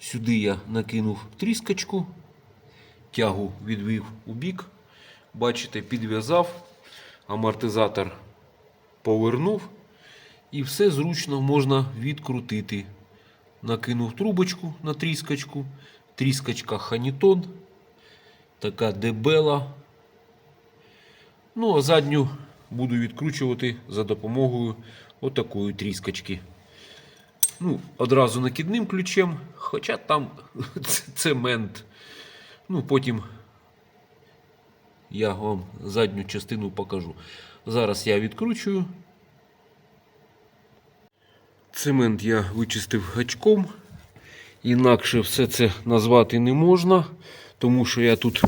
Сюди я накинув тріскочку, тягу відвів у бік. Бачите, підв'язав, амортизатор повернув. І все зручно можна відкрутити. Накинув трубочку на тріскочку. Тріскочка Ханітон. Така дебела. Ну, а задню буду відкручувати за допомогою отакої тріскочки. Ну, одразу накидним ключем, хоча там цемент. Ну, потім я вам задню частину покажу. Зараз я відкручую. Цемент я вичистив гачком. Інакше все це назвати не можна, тому що я тут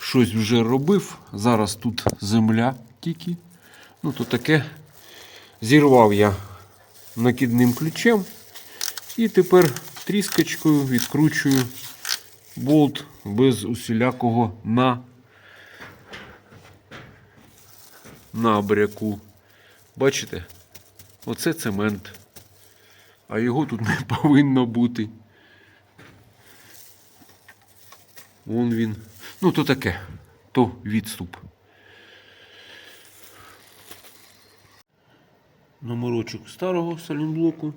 щось вже робив. Зараз тут земля тільки. Ну, то таке зірвав я накидним ключем. І тепер тріскочкою відкручую болт без усілякого на набряку. Бачите? Оце цемент. А його тут не повинно бути. Вон він. Ну, то таке, то відступ. Номерочок старого салінблоку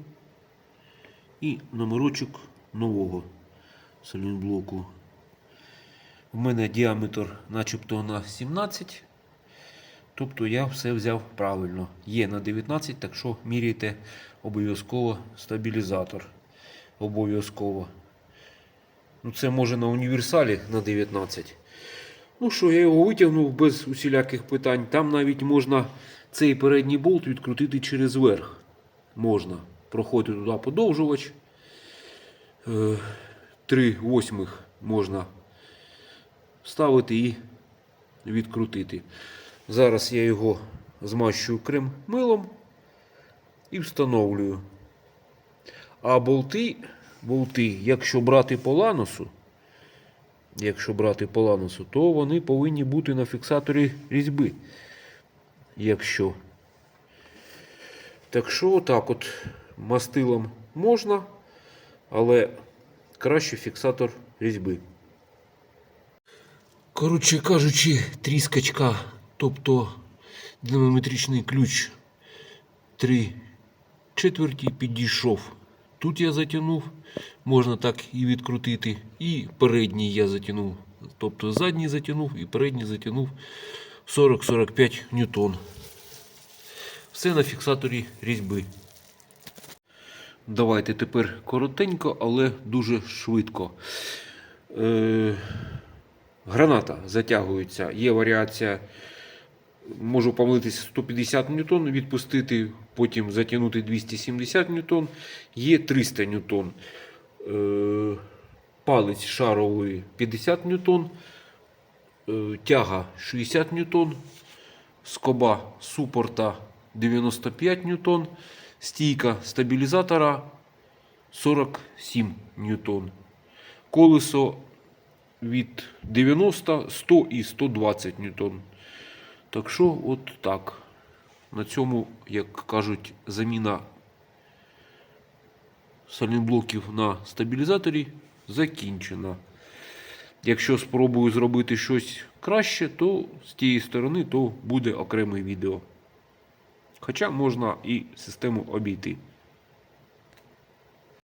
і номерочок нового салінблоку. У мене діаметр начебто на 17. Тобто я все взяв правильно. Є на 19, так що міряйте обов'язково стабілізатор. Обов'язково. Ну, це може на універсалі на 19. Ну що, я його витягнув без усіляких питань. Там навіть можна цей передній болт відкрутити через верх. Можна. Проходити туди подовжувач. Е, Три восьмих можна вставити і відкрутити. Зараз я його змащую крем милом і встановлюю. А болти, болти, якщо брати по ланосу, якщо брати по ланосу, то вони повинні бути на фіксаторі різьби. Якщо. Так що отак от мастилом можна, але краще фіксатор різьби. Коротше кажучи, тріскочка, тобто динамометричний ключ 3 четверті підійшов. Тут я затягнув, можна так і відкрутити. І передній я затягнув. Тобто задній затягнув і передній затягнув 40-45 ньютон. Все на фіксаторі різьби. Давайте тепер коротенько, але дуже швидко. Е, граната затягується. Є варіація. Можу помилитися 150 ньютон, відпустити, потім затягнути 270 ньютон. Є 300 ньютон. Е, Палець шаровий 50 ньютон. Е, Тяга 60 ньютон. Скоба супорта 95 ньютон. Стійка стабілізатора 47 ньютон. Колесо від 90, 100 і 120 ньютон. Так що, от так. На цьому, як кажуть, заміна салінблоків на стабілізаторі закінчена. Якщо спробую зробити щось краще, то з тієї сторони то буде окреме відео. Хоча можна і систему обійти.